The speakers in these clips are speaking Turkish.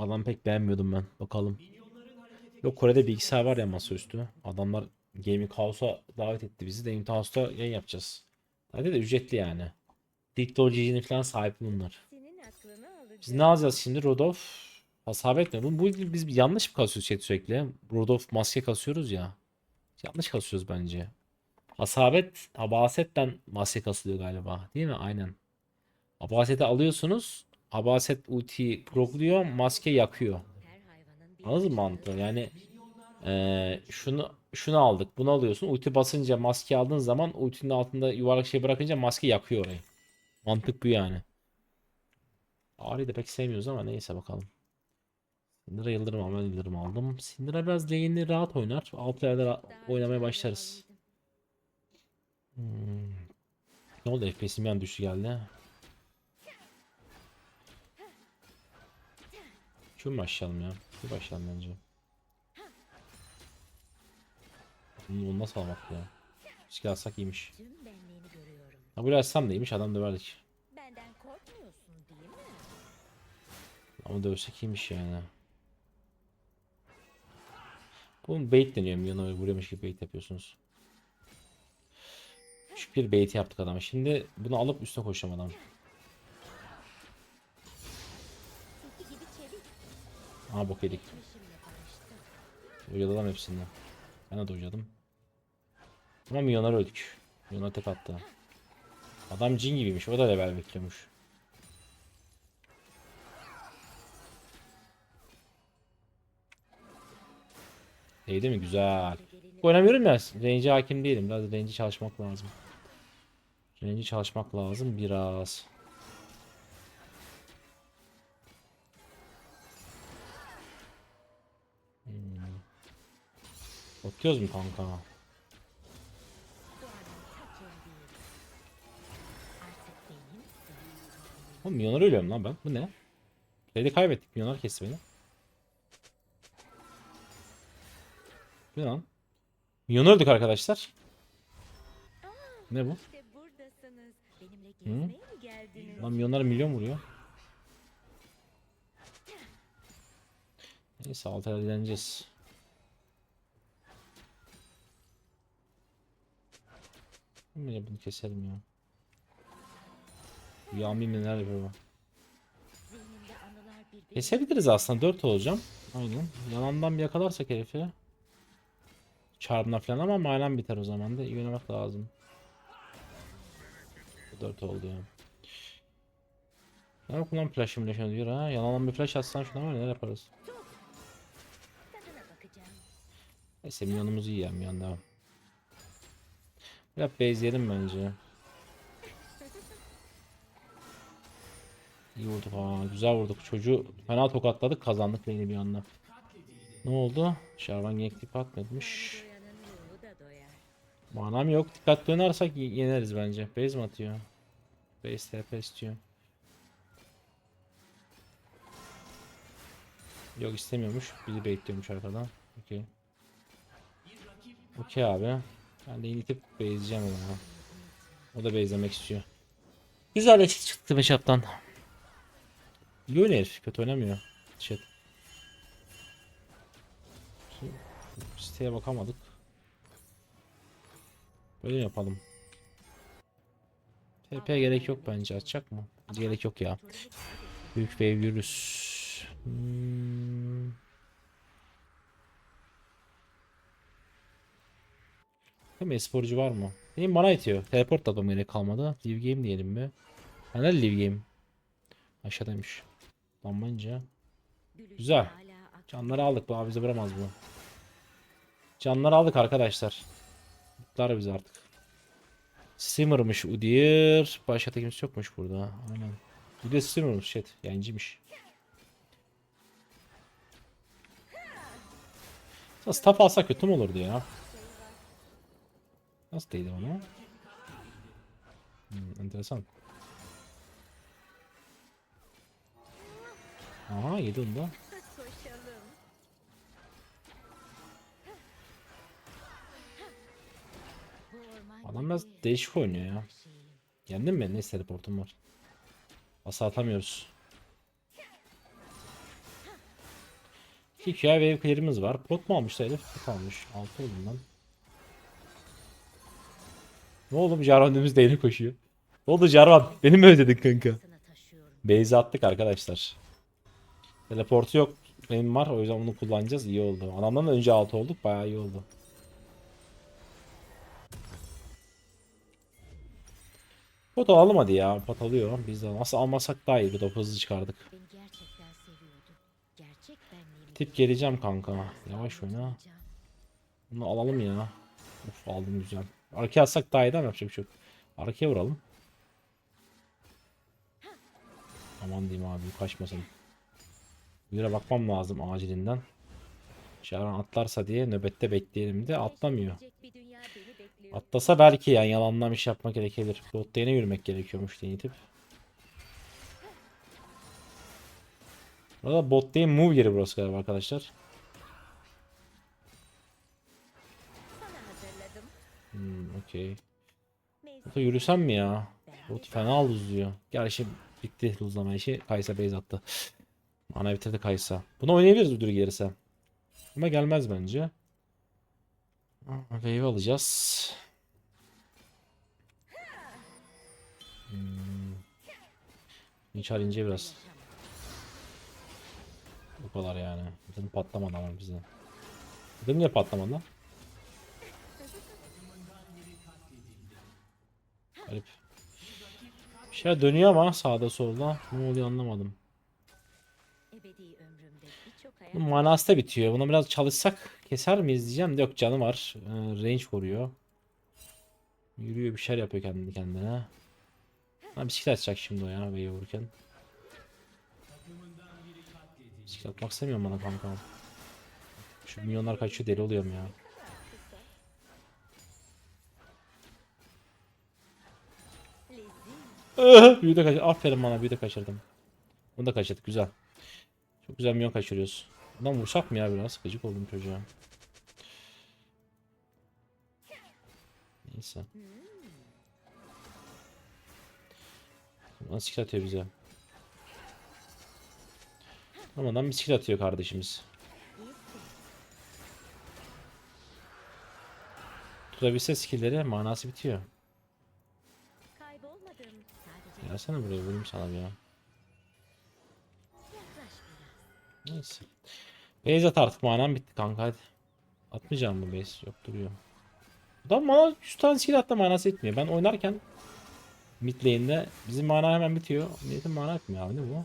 Adamı pek beğenmiyordum ben. Bakalım. Yok Kore'de bilgisayar var ya masaüstü. Adamlar Gaming House'a davet etti bizi. Gaming House'ta yayın yapacağız. Hadi de ücretli yani. Diktor GG'nin falan sahibi bunlar. Biz ne alacağız şimdi? Rodolf hasabet mi? Bu, bu biz yanlış mı kasıyoruz chat sürekli? Rodolf maske kasıyoruz ya. Yanlış kasıyoruz bence. Hasabet Habaset'ten maske kasılıyor galiba. Değil mi? Aynen. Habaset'i alıyorsunuz. Habaset ulti prokluyor. Maske yakıyor. Anladın mı mantığı? Yani eee, şunu şunu aldık. Bunu alıyorsun. Ulti basınca maske aldığın zaman ultinin altında yuvarlak şey bırakınca maske yakıyor orayı. Mantık bu yani. Ari'yi de pek sevmiyoruz ama neyse bakalım. Syndra Yıldırım ama Yıldırım aldım. Syndra biraz lane'i rahat oynar. Alt yerde oynamaya başlarız. Hmm. Ne oldu? FPS'im bir an düştü geldi. Mu başlayalım ya? Şu başlayalım bence. Bunu, bunu nasıl almak ya? Riske alsak iyiymiş. Ha böyle açsam da iyiymiş adam döverdik. Ama dövsek iyiymiş yani. Bu bait deniyor. Yana vuruyormuş gibi bait yapıyorsunuz. Şu bir bait yaptık adama. Şimdi bunu alıp üstüne koşacağım adam. Aha bok yedik. Uyaladım hepsini. Ben de uyladım. Ama milyonlar öldük. Milyonlar tek attı. Adam cin gibiymiş. O da level bekliyormuş. Değdi mi? Güzel. Oynamıyorum ya. Range'e hakim değilim. Biraz range'i çalışmak lazım. Range'i çalışmak lazım biraz. Bakıyoruz mu kanka? Oğlum milyonlar ölüyorum lan ben. Bu ne? Şeyde kaybettik. Milyonlar kesti beni. Bu lan? Milyon öldük arkadaşlar. Ne bu? Geldiniz? Lan milyonlar milyon vuruyor. Neyse altı eğleneceğiz. Yine bunu keselim ya. Yami mi nerede bu? Kesebiliriz aslında 4 olacağım. Aynen. Yalandan bir yakalarsak herifi. Çarpına falan ama manen biter o zaman da iyi oynamak lazım. 4 oldu ya. Ne yok lan flash'ı flash'ı diyor ha. Yalandan bir flash atsan şuna var ya ne yaparız. Neyse milyonumuzu yiyelim bir anda. Biraz base yedim bence. İyi vurduk ha. Güzel vurduk. Çocuğu fena tokatladık. Kazandık beni bir anda. Ne oldu? Şarvan Gektik atmamış. Manam yok. Dikkatli oynarsak yeneriz bence. Base mi atıyor? Base TP istiyor. Yok istemiyormuş. Bizi bekliyormuş arkadan. Okey. Okey abi. Ben de initip base'leyeceğim onu. O da base'lemek istiyor. Güzel açık çıktı Beşap'tan. İyi oynuyor herif. Kötü oynamıyor. Chat. Siteye bakamadık. Böyle yapalım. TP gerek yok bence. Açacak mı? Gerek yok ya. Büyük wave yürüs. Hmm. Mi? Esporcu var mı? Benim bana itiyor. Teleport da gerek kalmadı. Live game diyelim mi? Ha ne live game? Aşağıdaymış. Gülüşü Güzel. Canları aldık. Bu bizi vuramaz bu. Canları aldık arkadaşlar. Mutlar biz artık. Simmer'mış Udyr. Başka da kimse yokmuş burada. Aynen. Udyr Simmer'mış shit. Yancıymış. Staff alsak kötü mü olurdu ya? Nasıl değdi ona? Hmm, enteresan. Aha yedi onu da. Adam biraz değişik oynuyor ya. Yendin mi? Neyse teleportum var. Asa atamıyoruz. 2 wave clear'imiz var. Pot mu almıştı herif? Pot almış. 6 oldum lan. Ne oldu? Jarvan önümüzde yeni koşuyor. Ne oldu Jarvan? Beni mi özledin kanka? Base attık arkadaşlar. Teleportu yok. Benim var. O yüzden bunu kullanacağız. İyi oldu. Adamdan da önce 6 olduk. Bayağı iyi oldu. Pot alalım hadi ya. Pot alıyor. Biz de nasıl almasak daha iyi. Bir de hızlı çıkardık. Tip geleceğim kanka. Yavaş oyna. Bunu alalım ya. Uf aldım güzel. Arkaya atsak daha iyi değil mi? Yapacak bir şey yok. Arkaya vuralım. Aman diyeyim abi kaçmasın. Yere bakmam lazım acilinden. Şaran atlarsa diye nöbette bekleyelim de atlamıyor. Atlasa belki yani yalandan bir şey yapmak gerekebilir. Bot lane'e yürümek gerekiyormuş diye tip. Burada bot lane move yeri burası galiba arkadaşlar. Hmm, okey. Bota yürüsem mi ya? Bot fena uzuyor. Gerçi bitti uzlama işi. Kaysa base attı. Ana bitirdi Kaysa. Bunu oynayabiliriz müdür gelirse. Ama gelmez bence. Aa, Wave alacağız. Hmm. İnşallah ince biraz. Bu kadar yani. Dedim patlamadı ama bize. Dedim niye patlamadı lan? Garip. Bir şeyler dönüyor ama sağda solda. Ne oluyor anlamadım. Manası da bitiyor. Buna biraz çalışsak keser miyiz diyeceğim yok canı var. Ee, range koruyor. Yürüyor bir şeyler yapıyor kendi kendine. Ha bisiklet atacak şimdi o ya V'ye vururken. Bisiklet atmak istemiyorum bana kanka. Şu milyonlar kaçıyor deli oluyorum ya. büyü de kaçırdım. Aferin bana büyü de kaçırdım. Bunu da kaçırdık güzel. Çok güzel milyon kaçırıyoruz. Bundan vursak mı ya biraz? Gıcık oldum çocuğa. Neyse. Nasıl bisiklet atıyor bize? Ama adam bisiklet atıyor kardeşimiz. Tutabilse skillleri manası bitiyor. Gelsene buraya vurayım sana ya. Neyse. Base at artık manam bitti kanka hadi. Atmayacağım bu base. Yok duruyor. Adam bana 100 tane skill atma manası etmiyor. Ben oynarken mid lane'de bizim mana hemen bitiyor. Milletin mana etmiyor abi ne bu?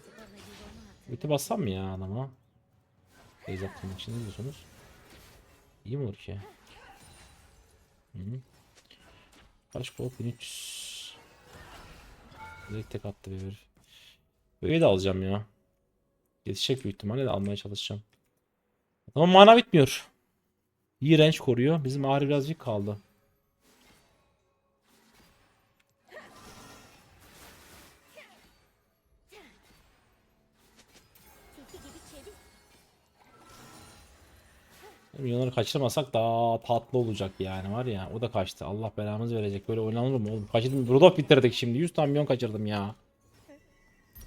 Ulti bassam mı ya adama? Base attığım için ne diyorsunuz? İyi mi olur ki? Hı -hı. Kaç gold? 1300. Direkt tek attı bir herif. Böyle de alacağım ya. Yetişecek büyük ihtimalle de almaya çalışacağım. Ama mana bitmiyor. Range koruyor. Bizim ağrı birazcık kaldı. Milyonları kaçırmasak daha tatlı olacak yani var ya. O da kaçtı. Allah belamızı verecek. Böyle oynanır mı oğlum? Kaçırdım. Rudolph bitirdik şimdi. 100 tane milyon kaçırdım ya.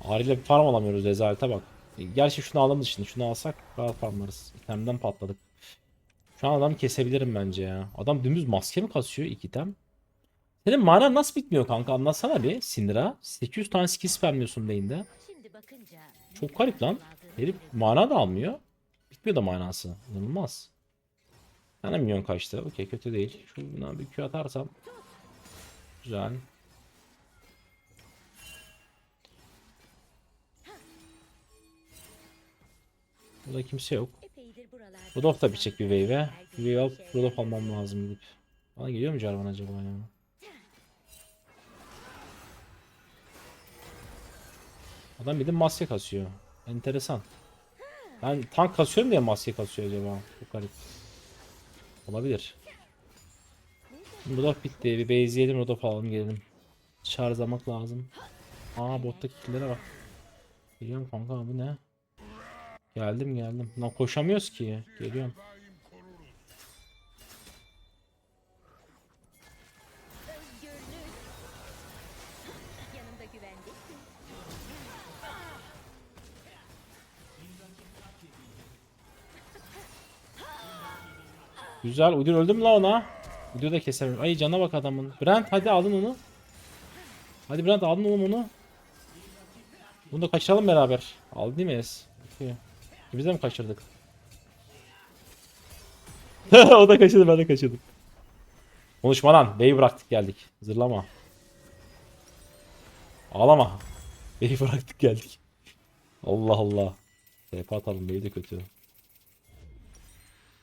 Ağrıyla bir farm alamıyoruz. Rezalete bak. Gerçi şunu aldığımız için. Şunu alsak rahat farmlarız. İtemden patladık. Şu an adam kesebilirim bence ya. Adam dümdüz maske mi kasıyor iki item? Senin mana nasıl bitmiyor kanka? Anlatsana bir. Sindira. 800 tane skill. Şimdi bakınca Çok garip lan. Herif mana da almıyor. Bitmiyor da manası. İnanılmaz. Yani milyon kaçtı. Okey kötü değil. Şuna bir Q atarsam. Güzel. Burada kimse yok. Rudolph da bir. Her Bir wave alıp bir şey Rudolph almam lazım gidip. Bana geliyor mu Jarvan acaba ya? Adam bir de maske kasıyor. Enteresan. Ben tank kasıyorum diye maske kasıyor acaba. Çok garip. Olabilir. Rudolph bitti. Bir base yiyelim Rudolph alalım gelelim. Şarjlamak lazım. Aa bottaki killere bak. Geliyorum kanka bu ne? Geldim geldim. Lan koşamıyoruz ki. Geliyorum. Güzel. Uydur öldü mü la ona? Uydur da kesememiş. Ay cana bak adamın. Brent hadi aldın onu. Hadi Brent aldın oğlum onu. Bunu da kaçıralım beraber. Aldı değil mi Es? Biz de mi kaçırdık? o da kaçırdı ben de kaçırdım. Konuşma lan. Bey'i bıraktık geldik. Zırlama. Ağlama. Bey'i bıraktık geldik. Allah Allah. TP atalım Bey de kötü.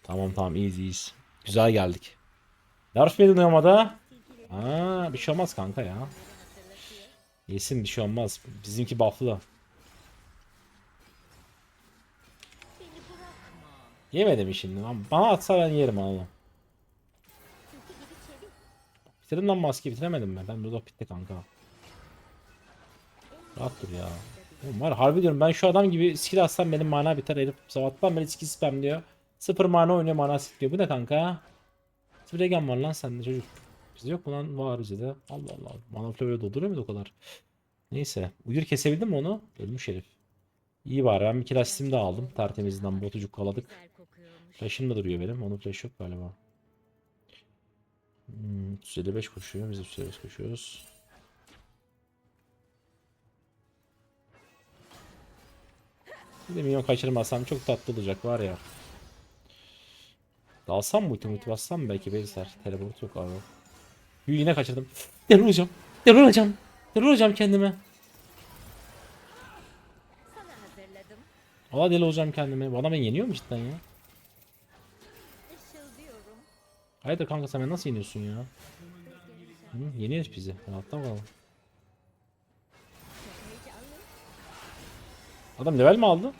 Tamam tamam iyiyiz iyiyiz. Güzel geldik. Darth Vader uyumada. Aa bir şey olmaz kanka ya. Yesin bir şey olmaz. Bizimki buff'lı. Yemedim şimdi. Bana atsa ben yerim çevik. Bitirdim lan maskeyi bitiremedim mi? Ben burada bitti kanka. Rahat dur ya. Oğlum var harbi diyorum ben şu adam gibi skill atsam benim mana biter herif. Sabahtan beri skill spam diyor. Sıfır mana oynuyor mana diyor. Bu ne kanka? Sıfır regen var lan sende çocuk. Bizde yok mu lan? Var bizde de. Allah Allah. Mana florya dolduruyor muydu o kadar? Neyse. Uyur kesebildin mi onu? Ölmüş herif. İyi var ben bir kill asistimi de aldım. Tertemizden botucuk kaladık. Flash'ım da duruyor benim. Onun flash yok galiba. Hmm, 355 koşuyor. Biz de 355 koşuyoruz. Bir de milyon kaçırmasam çok tatlı olacak var ya. Dalsam mı ulti multi bassam belki benzer. Teleport yok abi. Yuh, yine kaçırdım. Deli olacağım. Deli olacağım. Deli olacağım kendime. Valla deli olacağım kendime. Bu adam beni yeniyor mu cidden ya? Hayırdır kanka sen beni nasıl yeniyorsun ya? Hı, yeniyoruz bizi. Rahatla bakalım. Adam level mi aldı?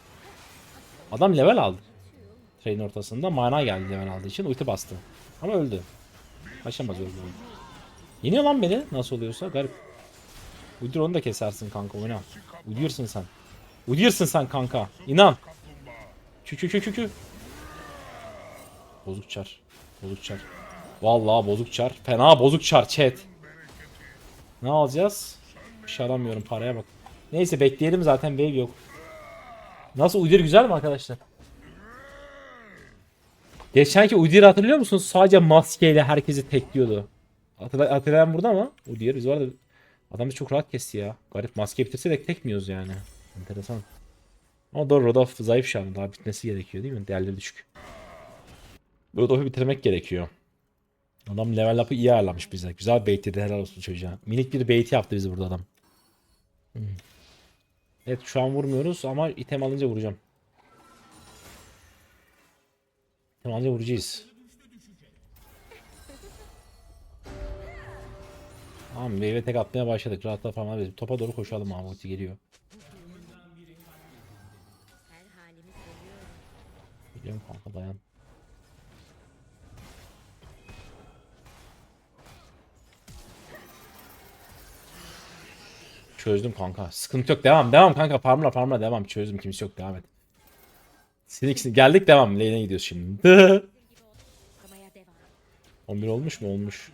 Adam level aldı. Train ortasında mana geldi level aldığı için ulti bastı. Ama öldü. Kaçamaz öldü. Yeniyor lan beni nasıl oluyorsa garip. Uydur onu da kesersin kanka oyna. Uyuyorsun sen. Uyuyorsun sen kanka. İnan. Kü kü kü kü kü. Bozuk çar. Bozuk çar. Vallahi bozuk çar. Fena bozuk çar chat. Ne alacağız? Bir şey alamıyorum paraya bak. Neyse bekleyelim zaten wave yok. Nasıl Udyr güzel mi arkadaşlar? Geçenki Udyr'i hatırlıyor musunuz? Sadece maskeyle herkesi tekliyordu. Hatırla- Hatırlayan burada mı? Udyr biz vardı. Adam bizi çok rahat kesti ya. Garip maske bitirse de tekmiyoruz yani. Enteresan. Ama doğru Rodolph zayıf şu an. Daha bitmesi gerekiyor değil mi? Değerleri düşük. Rodolph'u bitirmek gerekiyor. Adam level up'ı iyi ayarlamış bize. Güzel bait dedi helal olsun çocuğa. Minik bir bait yaptı bizi burada adam. Hmm. Evet şu an vurmuyoruz ama item alınca vuracağım. Alınca vuracağız. Tamam meyve tek atmaya başladık. Rahatla falan biz topa doğru koşalım abi ulti geliyor. Biliyorum kanka dayan. Çözdüm kanka. Sıkıntı yok. Devam. Devam kanka. Farmla farmla devam. Çözdüm. Kimse yok. Devam et. Senin ikisini geldik devam. Lane'e gidiyoruz şimdi. Kamaya devam. 11 olmuş mu? Olmuş.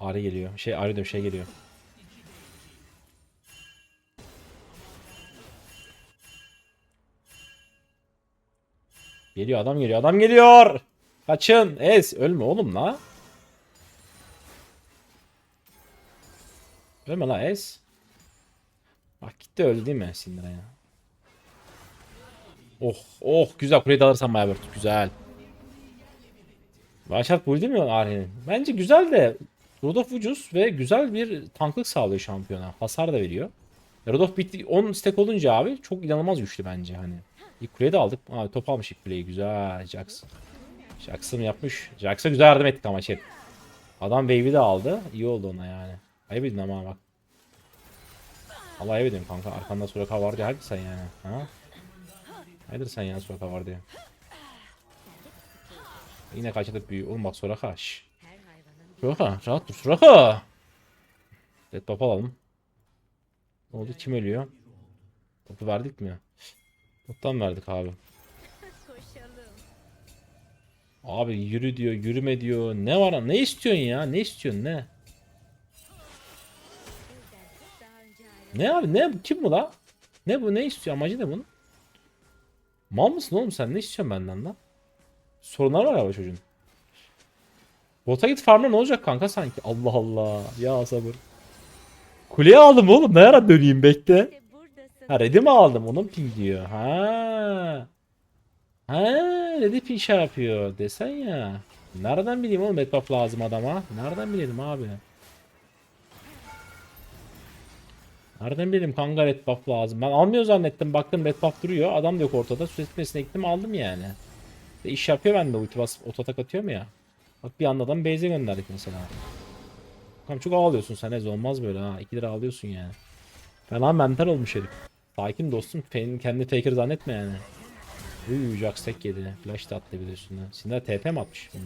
Ari geliyor. Şey Ari diyorum şey geliyor. Geliyor adam geliyor adam geliyor. Kaçın. Ez ölme oğlum la. Ölme la Ez. Bak gitti öldü değil mi Syndra ya? Oh oh güzel kuleyi de alırsan bir güzel. Başat bu değil mi Ari'nin? Bence güzel de Rodolph ucuz ve güzel bir tanklık sağlıyor şampiyona. Hasar da veriyor. Rodolph bitti 10 stack olunca abi çok inanılmaz güçlü bence hani. İlk kuleyi de aldık. Abi top almış ilk kuleyi. Güzel Jax. Jax'ım yapmış. Jax'a güzel yardım ettik ama chat. Adam wave'i de aldı. İyi oldu ona yani. Ayıp edin ama bak. Allah ayıp edin kanka. Arkanda Soraka var diye hadi sen yani. Ha? Haydır sen ya Soraka var diye. Yine kaçırdık büyüğü. Oğlum bak Soraka. Soraka rahat dur Soraka. Evet top alalım. Ne oldu kim ölüyor? Topu verdik mi? Toptan verdik abi. Abi yürü diyor yürüme diyor. Ne var ne istiyorsun ya? Ne istiyorsun ne? Ne abi ne kim bu la? Ne bu ne istiyor amacı ne bunun? Mal mısın oğlum sen? Ne istiyorsun benden lan? Sorunlar var ya çocuğun. Bota git farmla ne olacak kanka sanki? Allah Allah. Ya sabır. Kuleye aldım oğlum. Ne ara döneyim bekle. Ha red'i mi aldım? Onun ping diyor. Ha. Ha red'i ping şey yapıyor. Desen ya. Nereden bileyim oğlum red buff lazım adama? Nereden bilelim abi? Nereden bileyim kanka red buff lazım? Ben almıyor zannettim. Baktım red buff duruyor. Adam da yok ortada. Süresitmesine gittim aldım yani. De iş yapıyor bende ulti basıp ototak atıyorum ya. Bak bir anda adam base'e gönderdik mesela. Tamam çok ağlıyorsun sen Ez olmaz böyle ha. 2 lira ağlıyorsun yani. Fena mental olmuş herif. Sakin dostum. Fen- Kendi faker zannetme yani. Uy Jax tek yedi. Flash da attı bir de üstüne. Sinir TP mi atmış? Hmm.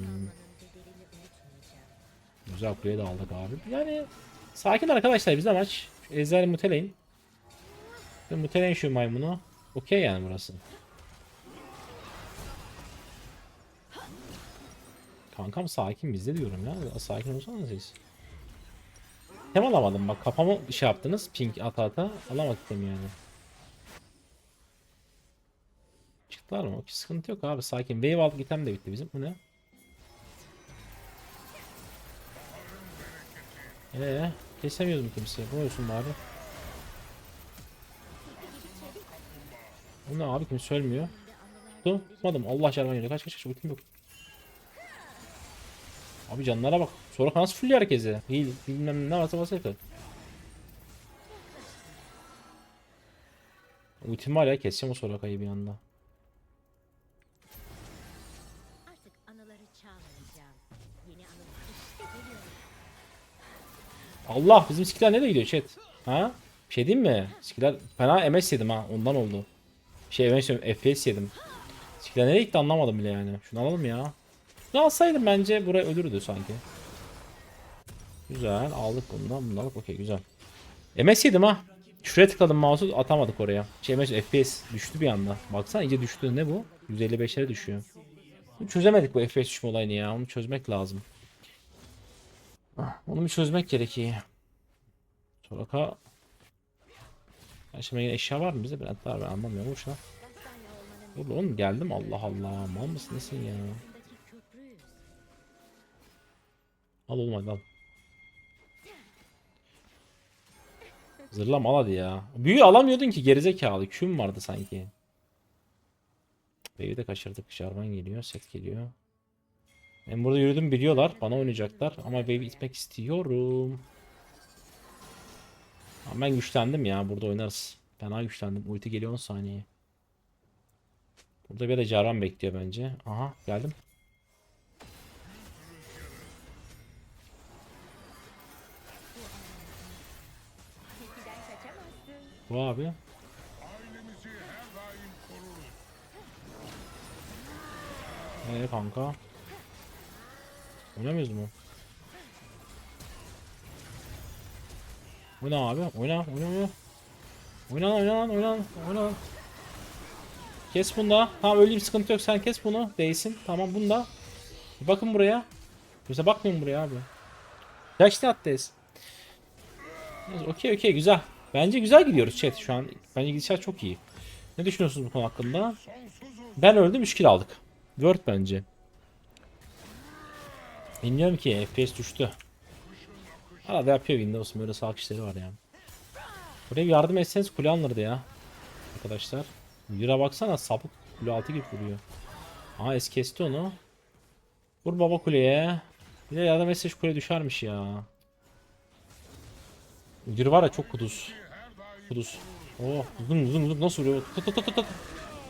Güzel kuleyi de aldık abi. Yani sakin arkadaşlar bize maç. Ezel muteleyin. Muteleyin şu maymunu. Okey yani burası. Kankam sakin bizde diyorum ya. Sakin olsana siz. Hem alamadım bak kafamı şey yaptınız. Pink ata ata. Alamadık dem yani. Çıktılar mı? Okey, sıkıntı yok abi sakin. Wave aldık item de bitti bizim. Bu ne? Eee kesemiyoruz mu kimseyi? Bu olsun bari. Bu ne abi kimse ölmüyor. Tutmadım. Allah şarman yürü. Kaç kaç kaç. Ultim yok. Abi canlara bak. Sonra nasıl fulluyor herkese. Heal bilmem ne varsa varsa yakın. Ultim var ya keseceğim o Soraka'yı bir anda. Allah bizim skiller nereye gidiyor chat? Ha? Bir şey diyeyim mi? Skiller fena MS yedim ha ondan oldu. Şey MS diyorum, FPS yedim. Skiller nereye gitti anlamadım bile yani. Şunu alalım ya. Şunu alsaydım bence buraya ölürdü sanki. Güzel aldık bundan bunu aldık okey güzel. MS yedim ha. Şuraya tıkladım mouse'u atamadık oraya. Şey MS FPS düştü bir anda. Baksana iyice düştü ne bu? 155'lere düşüyor. Çözemedik bu FPS düşme olayını ya. Onu çözmek lazım. Onu bir çözmek gerekiyor. Soraka ya şimdi yine eşya var mı bize? Bülent var ben anlamıyorum. Gastanya olmanın Dur oğlum geldim Allah Allah. Mal mısın nesin ya? Al oğlum hadi al. Zırlam al hadi ya. Büyü alamıyordun ki gerizekalı. Küm vardı sanki. Wave'i de kaçırdık. Jarvan geliyor. Set geliyor. Ben burada yürüdüm biliyorlar. Bana oynayacaklar. Ama Wave'i itmek istiyorum. Ama ben güçlendim ya. Burada oynarız. Fena güçlendim. Ulti geliyor 10 saniye. Burada bir de Jarvan bekliyor bence. Aha geldim. Bu abi. Ee kanka. Oynamıyoruz mu? Oyna abi. Oyna. Oyna. Oyna. Oyna lan oyna lan oyna lan oyna lan. Kes bunu da. Tamam öyle bir sıkıntı yok. Sen kes bunu. Değsin. Tamam bunu da. Bakın buraya. Yoksa bakmayın buraya abi. Kaçtı attayız. Neyse, Okey okey güzel. Bence güzel gidiyoruz chat şu an. Bence gidişat çok iyi. Ne düşünüyorsunuz bu konu hakkında? Ben öldüm 3 kill aldık. Word bence. Bilmiyorum ki FPS düştü. Arada yapıyor Windows'un böyle sağ işleri var ya. Buraya yardım etseniz kule alınırdı ya. Arkadaşlar. Yura baksana sapık kule altı gibi vuruyor. Aha es kesti onu. Vur baba kuleye. Bir de yardım etse şu kule düşermiş ya. Müdür var ya çok kuduz. Kuduz. Oh uzun uzun uzun nasıl vuruyor? Tut tut tut tut.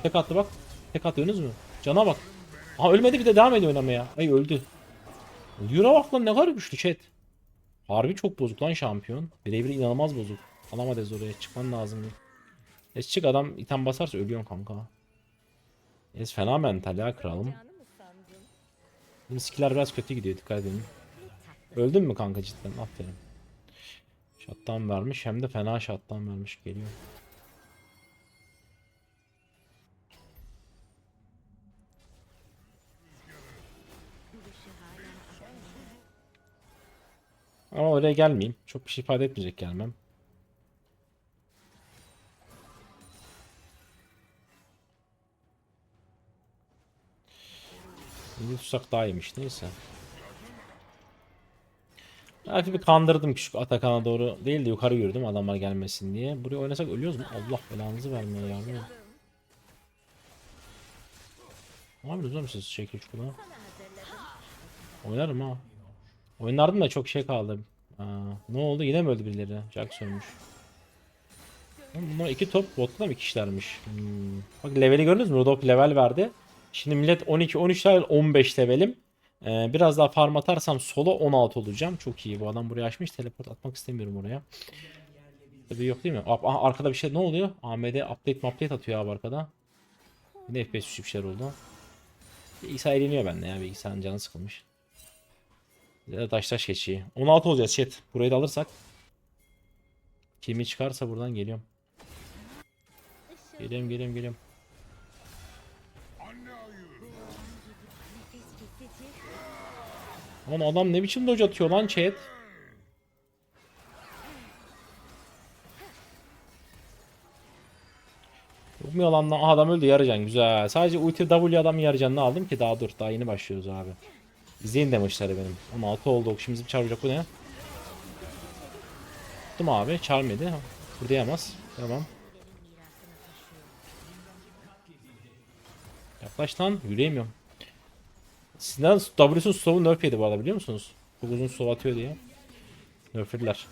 Tek attı bak. Tek attınız mı? Cana bak. Aha ölmedi bir de devam ediyor oynamaya. Ay öldü. Yura bak lan ne kadar güçlü chat. Harbi çok bozuk lan şampiyon. Birebir inanılmaz bozuk. Alamadız oraya çıkman lazım. Es çık adam item basarsa ölüyorsun kanka. Es fena mental ya kralım. Bizim skiller biraz kötü gidiyor dikkat edin. Öldün mü kanka cidden? Aferin. Shutdown vermiş hem de fena shutdown vermiş geliyor. Ama oraya gelmeyeyim. Çok bir şey ifade etmeyecek gelmem. Şimdi tutsak daha iyiymiş neyse. Hafif bir kandırdım küçük Atakan'a doğru değil de yukarı yürüdüm adamlar gelmesin diye. Buraya oynasak ölüyoruz mu? Allah belanızı vermiyor ya. Ne yapıyorsunuz oğlum siz şekil şurada? Oynarım ha. Oynardım da çok şey kaldı. Aa, ne oldu? Yine mi öldü birileri? Sönmüş. Oğlum Bunlar iki top botta mı kişilermiş? Hmm. Bak leveli gördünüz mü? Rodok level verdi. Şimdi millet 12 13 level 15 levelim. Ee, biraz daha farm atarsam solo 16 olacağım. Çok iyi. Bu adam buraya açmış. Teleport atmak istemiyorum oraya. Tabii yok değil mi? Aha, arkada bir şey ne oluyor? AMD update update atıyor abi arkada. Yine FPS bir şeyler oldu. Bilgisayar eğleniyor bende ya. Bilgisayarın canı sıkılmış. Ya taş taş geçiyor. 16 olacağız chat. Burayı da alırsak. Kimi çıkarsa buradan geliyorum. Geliyorum geliyorum geliyorum. Lan adam ne biçim dodge atıyor lan chat. Yok mu yalan lan? Aha, adam öldü yaracan güzel. Sadece ulti W adamı yaracanını aldım ki daha dur. Daha yeni başlıyoruz abi. İzleyin demişleri benim. 16 oldu. Şimdi bizim çarpacak bu ne? Tuttum abi. Çarmedi. Kurdayamaz. Tamam. Yaklaş lan. Yürüyemiyorum. Sizden W'sun slow'u nerf yedi bu arada biliyor musunuz? Çok uzun slow atıyor diye. Nerflediler.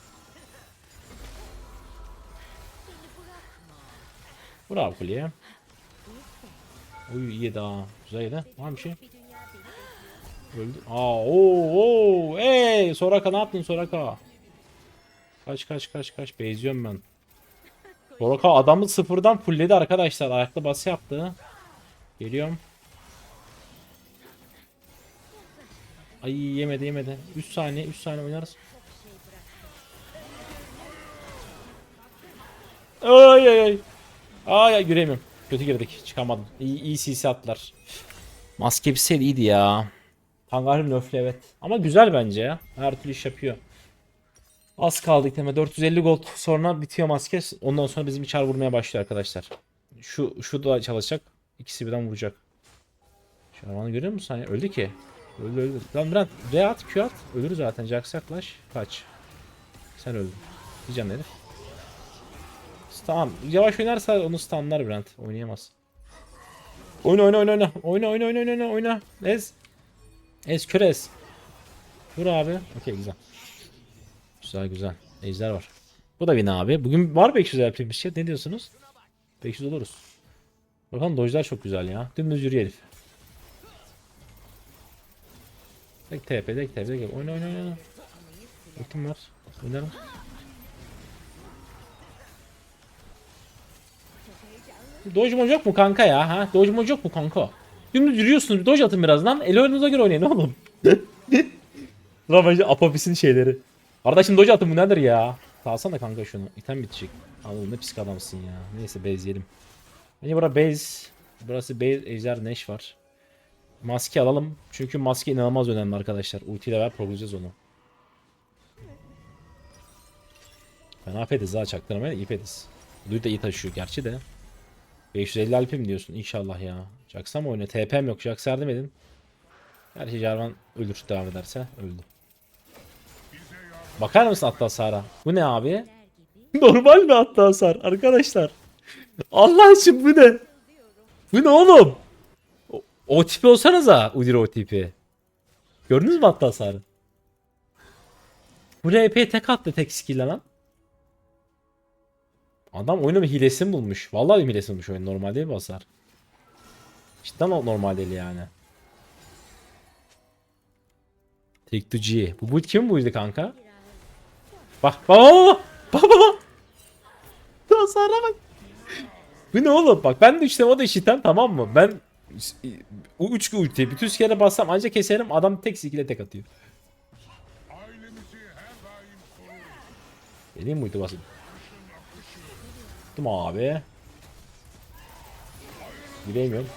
Vur abi kuleye. Uy iyi daha. Güzel yedi. Var mı bir şey? Öldü. Aa oo oo. Ey Soraka ne yaptın Soraka? Kaç kaç kaç kaç. Beziyorum ben. Soraka adamı sıfırdan fullledi arkadaşlar. Ayakta bası yaptı. Geliyorum. Ay yemedi yemedi. 3 saniye 3 saniye oynarız. Ay ay ay. Ay ay yürüyemiyorum. Kötü girdik. Çıkamadım. İyi, iyi CC attılar. Maske bir iyiydi ya. Hangarı nöflü evet. Ama güzel bence ya. Her türlü iş yapıyor. Az kaldı iteme. 450 gold sonra bitiyor maske. Ondan sonra bizim içer vurmaya başlıyor arkadaşlar. Şu şu da çalışacak. İkisi birden vuracak. Şarvanı görüyor musun? Hani öldü ki. Öldü öldü. Lan Brent R at Q at. Ölür zaten. Jax yaklaş. Kaç. Sen öldün. Diyeceğim herif. Tamam. Yavaş oynarsa onu stunlar Brent. Oynayamaz. Oyna oyna oyna oyna. Oyna oyna oyna oyna oyna oyna. Ez. Ez kör ez. Vur abi. Okey güzel. Güzel güzel. Ejder var. Bu da win abi. Bugün var 500 LP bir şey. Ne diyorsunuz? 500 oluruz. Bakalım dojlar çok güzel ya. Dümdüz yürüyor herif. Tek TP, tek TP, tek Oyna oyna oyna. Ultim var. Oynarım. Dodge mod yok mu kanka ya? Ha? Dodge mod yok mu kanka? Dümdüz yürüyorsunuz. Dodge atın biraz lan. Eli önünüze göre oynayın oğlum. Ravajı apapis'in şeyleri. Kardeşim Dodge atın bu nedir ya? Salsana kanka şunu. İtem bitecek. Anladım ne pis adamsın ya. Neyse base yiyelim. Bence bura base. Burası base ejder neş var. Maske alalım. Çünkü maske inanılmaz önemli arkadaşlar. Ulti ile ver prograyacağız onu. Fena fediz ha çaktırmaya iyi fediz. Duyu da iyi taşıyor gerçi de. 550 alpim diyorsun inşallah ya. Jax'a mı oyna? TP'm yok. Jax yardım edin. Gerçi Jarvan ölür devam ederse. Öldü. Bakar mısın hatta hasara? Bu ne abi? Normal mi hatta hasar arkadaşlar? Allah için bu ne? Bu ne oğlum? O, o tipi olsanıza Udyr o tipi. Gördünüz mü hatta hasarı? Bu RP tek attı tek skill lan. Adam oyunu bir hilesini bulmuş. Vallahi bir hilesini bulmuş oyun. Normal değil bu hasar. Cidden normal değil yani. Take to G. Bu build kimin build'i kanka? Bak bak bak bak bak bak. Bu ne oğlum? Bak ben de işte o da işiten tamam mı? Ben o 3 ulti bütün kere bassam ancak keserim adam tek skill'e tek atıyor. Mi ulti basayım? Tuttum abi. Giremiyorum.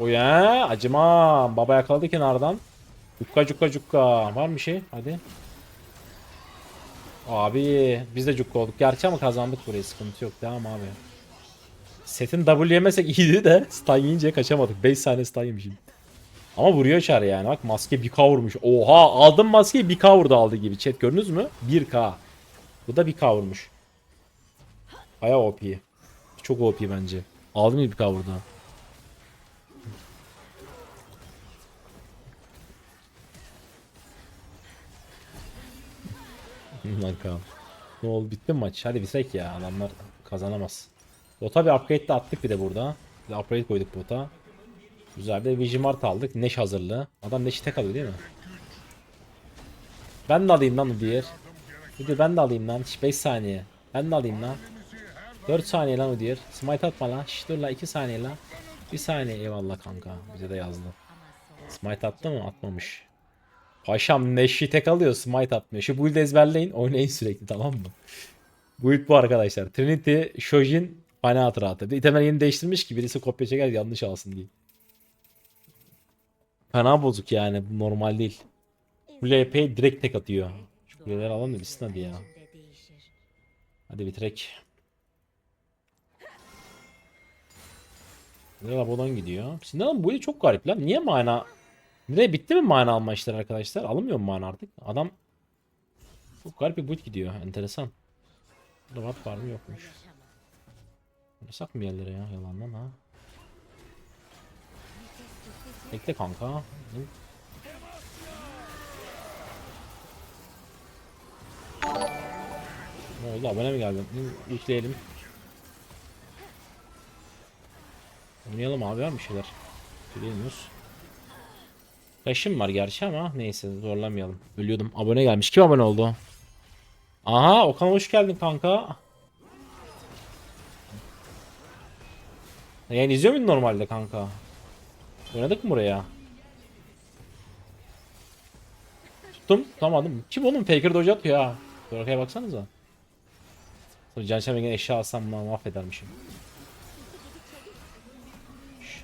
O ya acımam. Baba yakaladı kenardan. Cukka cukka cukka. Var mı bir şey? Hadi. Abi biz de cuk olduk. Gerçi ama kazandık burayı. Sıkıntı yok. Devam abi. Setin W yemesek iyiydi de stun yiyince kaçamadık. 5 saniye stun yemişim. Ama vuruyor çar yani. Bak maske 1k vurmuş. Oha aldım maskeyi 1k vurdu aldı gibi. Chat gördünüz mü? 1k. Bu da 1k vurmuş. Baya OP. Çok OP bence. Aldım 1k vurdu. Ne oldu bitti mi maç? Hadi bitirek ya adamlar kazanamaz. Bota bir upgrade de attık bir de burada. Bir de upgrade koyduk bota. Güzel bir Vigimart aldık. Neş hazırlığı. Adam Neş'i tek alıyor değil mi? Ben de alayım lan o diğer. De ben de alayım lan. Şş, 5 saniye. Ben de alayım lan. 4 saniye lan o diğer. Smite atma lan. Şş, dur lan 2 saniye lan. 1 saniye eyvallah kanka. Bize de yazdı. Smite attı mı? Atmamış. Paşam Neş'i tek alıyor. Smite atmıyor. Şu build ezberleyin. Oynayın sürekli tamam mı? Build bu arkadaşlar. Trinity, Shojin, Bana hatıratı. Bir yeni değiştirmiş ki birisi kopya çeker yanlış alsın diye. Fena bozuk yani. Bu normal değil. Bu LP direkt tek atıyor. Şu kuleleri alalım da bitsin hadi ya. Hadi bitirek. Nereye Labo'dan gidiyor? Sinan'ın bu eli çok garip lan. Niye mana? Nereye bitti mi mana alma işleri arkadaşlar? Alınmıyor mu mana artık? Adam çok garip bir build gidiyor. Enteresan. Burada var mı yokmuş. Yasak mı yerlere ya yalandan ha? Bekle kanka. Ne oldu abone mi geldin? Hı, Yükleyelim. Oynayalım abi var mı şeyler? Bilmiyoruz. Taşım var gerçi ama neyse zorlamayalım. Ölüyordum. Abone gelmiş. Kim abone oldu? Aha Okan hoş geldin kanka. Yani izliyor muydun normalde kanka? Oynadık mı buraya? Tuttum. Tutamadım. Kim oğlum? Faker doge atıyor ha. Dur arkaya baksanıza. Sonra Can Şemengen eşya alsam mahvedermişim.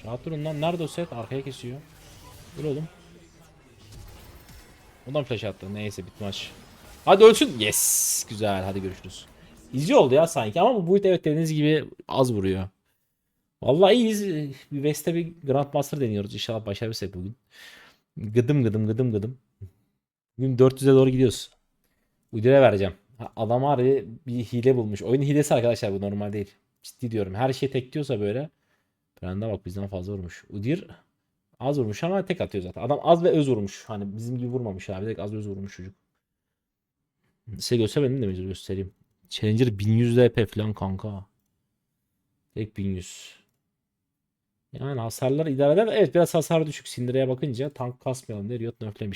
Rahat durun lan. Nerede o set? Arkaya kesiyor. Dur oğlum. Ondan flash attı. Neyse bitti maç. Hadi ölsün. Yes. Güzel. Hadi görüşürüz. İzci oldu ya sanki ama bu build evet dediğiniz gibi az vuruyor. Vallahi iyiyiz. Bir West'te bir Grandmaster deniyoruz. İnşallah başarırsak bugün. Gıdım gıdım gıdım gıdım. Bugün 400'e doğru gidiyoruz. Uydur'a vereceğim. Adam harbi bir hile bulmuş. Oyun hilesi arkadaşlar bu normal değil. Ciddi diyorum. Her şey tek diyorsa böyle. Brenda bak bizden fazla vurmuş. Udyr az vurmuş ama tek atıyor zaten. Adam az ve öz vurmuş. Hani bizim gibi vurmamış abi. Direkt az ve öz vurmuş çocuk. Size göstermedim de mecbur göstereyim. Challenger 1100 DP falan kanka. Tek 1100. Yani hasarlar idare eder. Evet biraz hasar düşük. Sindire'ye bakınca tank kasmayalım diye Riot nerflemiş.